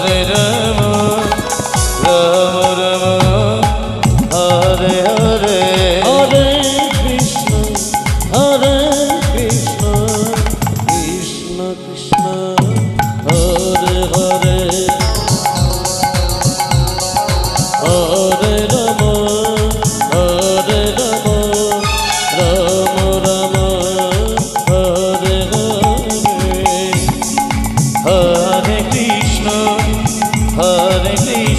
Hare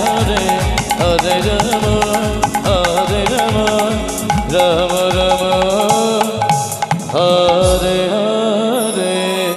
Hare Hare